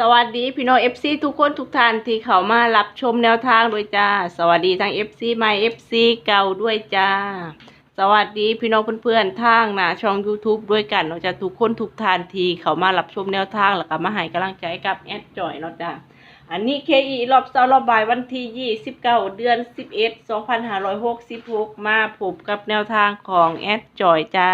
สวัสดีพี่น้อง FC ทุกคนทุกท่านที่เข้ามารับชมแนวทางด้วยจ้า สวัสดีทั้ง FC ใหม่ FC เก่าด้วยจ้า สวัสดีพี่น้องเพื่อนๆทางหน้าช่อง YouTube ด้วยกันเนาะจ้าทุกคนทุกท่านที่เข้ามารับชมแนวทางแล้วก็มาให้กำลังใจกับแอดจอยเนาะจ้า อันนี้ KE รอบเสาร์รอบบ่ายวันที่ 29 เดือน 11 2566 มาพบกับแนวทางของแอดจอยจ้า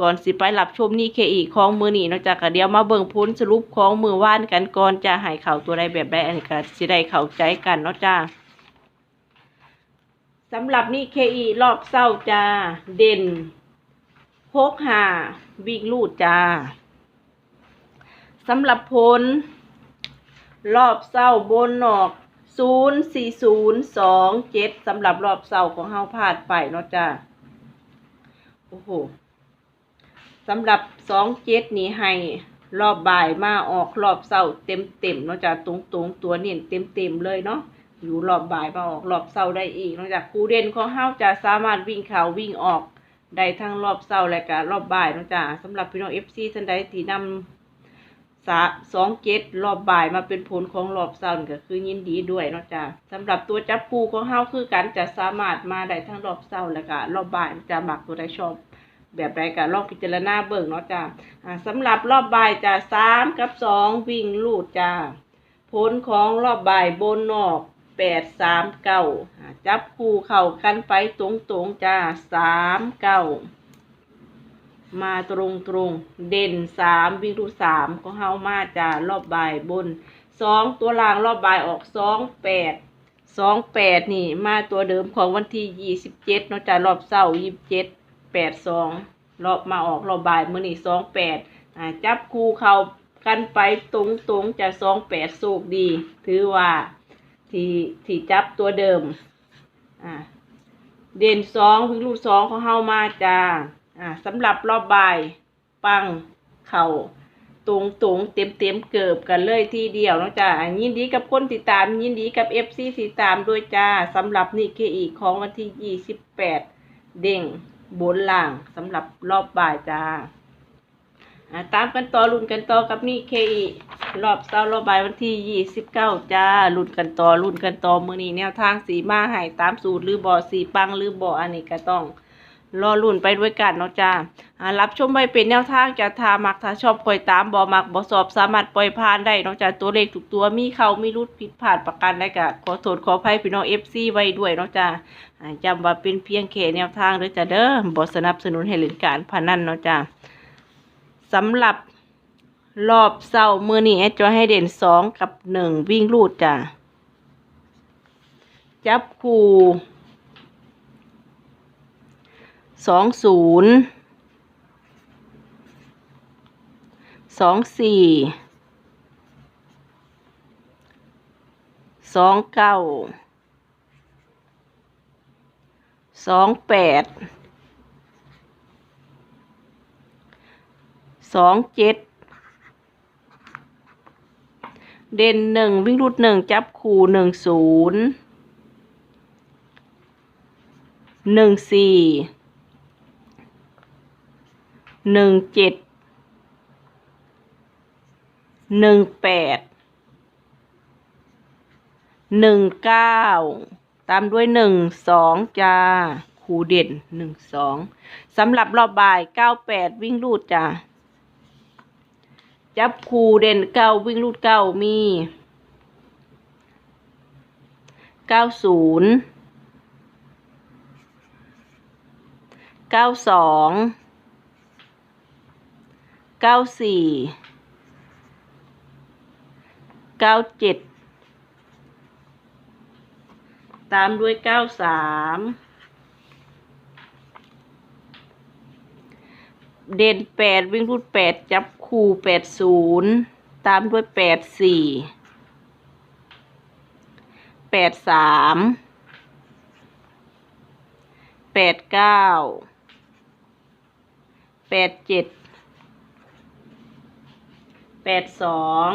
ก่อนสิไปรับชมนี่ KE ของมือนีนาะจ้าก็เดียวมาเบิ่งพ้นสรุปของมือว่านกันก่อนจะให้เข่าตัวใดแบบใดอันนี้ก็สิได้เข้าใจกันเนาะจ้าสำหรับนี่ KE รอบเศร้าจ้า เด่นหกหาวิ่งลูดจ้าสำหรับผล รอบเศร้าบนออกศูนย์สี่ศูนย์สองเจ็ดสำหรับรอบเศร้าของเฮาพลาดไปเนาะจ้าโอ้โหสำหรับสองเจ็ดนี้ให้รอบบ่ายมาออกรอบเศร้าเต็มเต็มเนาะจ้าตรงตรงตัวเน้นเต็มเต็มเลยเนาะอยู่รอบบ่ายมาออกรอบเศร้าได้อีกนอกจากครูเด่นของเฮาจะสามารถวิ่งเขาวิ่งออกได้ทั้งรอบเศร้าและก็รอบบ่ายเนาะจ้าสำหรับพี่น้องเอฟซีท่านใดที่นำ สาสองเจ็ดรอบบ่ายมาเป็นผลของรอบเช้านี่ก็คือยินดีด้วยเนาะจ้ะสำหรับตัวจับปูของเฮาคือกันจะสามารถมาได้ทั้งรอบเช้าและก็รอบบ่ายจะหมักตัวใดชอบแบบใดก็ลองพิจารณาเบิ่งเนาะจ้าสำหรับรอบบ่ายจะสามกับสองวิ่งลูดจ้าผลของรอบบ่ายบนนอกแปดสามเก้าจับคู่เข้ากันไปตรงๆจ้าสามเก้า มาตรงตรงๆเด่นสามวิ่งรูดสามก็เฮามาจากรอบบ่ายบนสองตัวล่างรอบบ่ายออกสองแปดสองแปดนี่มาตัวเดิมของวันที่ยี่สิบเจ็ดเนาะจากรอบเสาร์ยี่สิบเจ็ดแปดสองรอบมาออกรอบบ่ายมื่อนี่สองแปดอ่าจับคู่เขากันไปตรงตรงๆจะสองแปดสูกดี ถือว่าที่ที่จับตัวเดิมอ่าเด่นสองวิ่งรูดสองเของเฮามาจ้า อ่าสำหรับรอบบ่ายปังเข่าตรงตรงเต็มเต็มๆเกือบกันเลยทีเดียวนะจ้าอ่ายินดีกับคนติดตาม ยินดีกับเอฟซีติดตามด้วยจ้าสำหรับนี่เคอีของวันที่ยี่สิบแปดเด้งบนล่างสำหรับรอบบ่ายจ้าตามกันต่อลุ้นกันต่อกับนี่เคอีรอบเสาร์รอบบ่ายวันที่ยี่สิบเก้าจ้าลุ้นกันต่อลุ้นกันต่อมือนี้แนวทางสีมาให้ตามสูตรหรือบ่อสีปังหรือบ่ออันนี้ก็ต้อง รอลุ่นไปด้วยกันเนาะจ้ารับชมไปเป็นแนวทางจะทามักถ้าชอบปล่อยตามบอมักบอสอบสามารถปล่อยผ่านได้เนาะจ้าตัวเลขทุกตัวมีเขามีรุดผิดพลาดประกันได้กะขอโทษขออภัยพี่น้องเอฟซีไว้ด้วยเนาะจ้าจำว่าเป็นเพียงแค่แนวทางเด้อจ้าเด้อบอสนับสนุนให้เล่นการพนันเนาะจ้าสำหรับรอบเศร้ามือนี้จอยให้เด่นสองกับหนึ่งวิ่งลูดจ้าจับคู่ สองศูนย์สองสี่สองเก้าสองแปดสองเจ็ดเด่นหนึ่งวิ่งรุดหนึ่งจับคู่หนึ่งศูนย์หนึ่งสี่ หนึ่งเจ็ดหนึ่งแปดหนึ่งเก้าตามด้วยหนึ่งสองจ้าครูเด่นหนึ่งสองสำหรับรอบบ่ายเก้าแปดวิ่งรูดจ้าจับครูเด่นเก้าวิ่งรูดเก้ามีเก้าศูนย์เก้าสอง เก้าสี่เก้าเจ็ดตามด้วยเก้าสามเด่นแปดวิ่งรูดแปดจับคู่แปดศูนย์ตามด้วยแปดสี่แปดสามแปดเก้าแปดเจ็ด แปดสอง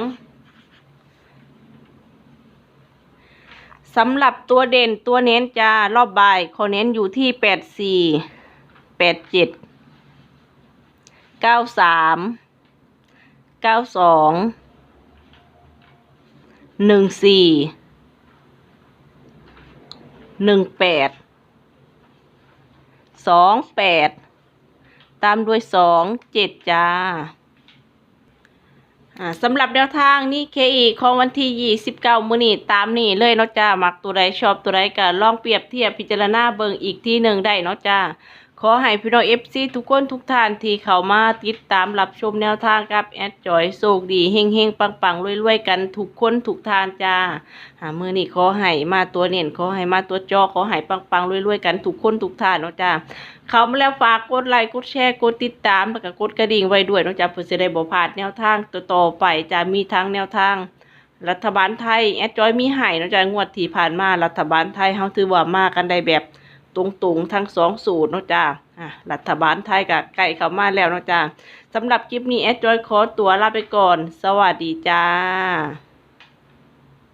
สำหรับตัวเด่นตัวเน้นจะรอบบ่ายเขาเน้นอยู่ที่แปดสี่แปดเจ็ดเก้าสามเก้าสองหนึ่งสี่หนึ่งแปดสองแปดตามด้วยสองเจ็ดจ้าอ่า สำหรับแนวทางนี่เคอีของวันที่ 29มื้อนี้ตามนี่เลยเนาะจ้ามักตัวใดชอบตัวใดก็ลองเปรียบเทียบพิจารณาเบิ่งอีกที่หนึ่งได้เนาะจ้า ขอให้พี่น้อง FC ทุกคนทุกท่านที่เข้ามาติดตามรับชมแนวทางกับแอดจอยโชคดีเฮงเฮงปังปังรวยๆกันทุกคนทุกท่านจ้าหามือนี้ขอให้มาตัวเน่นขอให้มาตัวจอขอให้ปังปังรวยๆกันทุกคนทุกท่านเนาะจ้าเขามาแล้วฝากกดไลค์กดแชร์กดติดตามแล้วก็กดกระดิ่งไว้ด้วยเนาะจ๊ะเพื่อจะได้บ่พลาดแนวทางต่อไปจะมีทั้งแนวทางรัฐบาลไทยแอดจอยมีให้นะจ๊ะงวดที่ผ่านมารัฐบาลไทยเฮาถือว่ามากันได้แบบ ตรงๆทั้งสองสูตรเนาะจ้าอะรัฐบาลไทยกับไก่เข้ามาแล้วเนาะจ้าสำหรับคลิปนี้แอดจอยขอตัวลาไปก่อน สวัสดีจ้า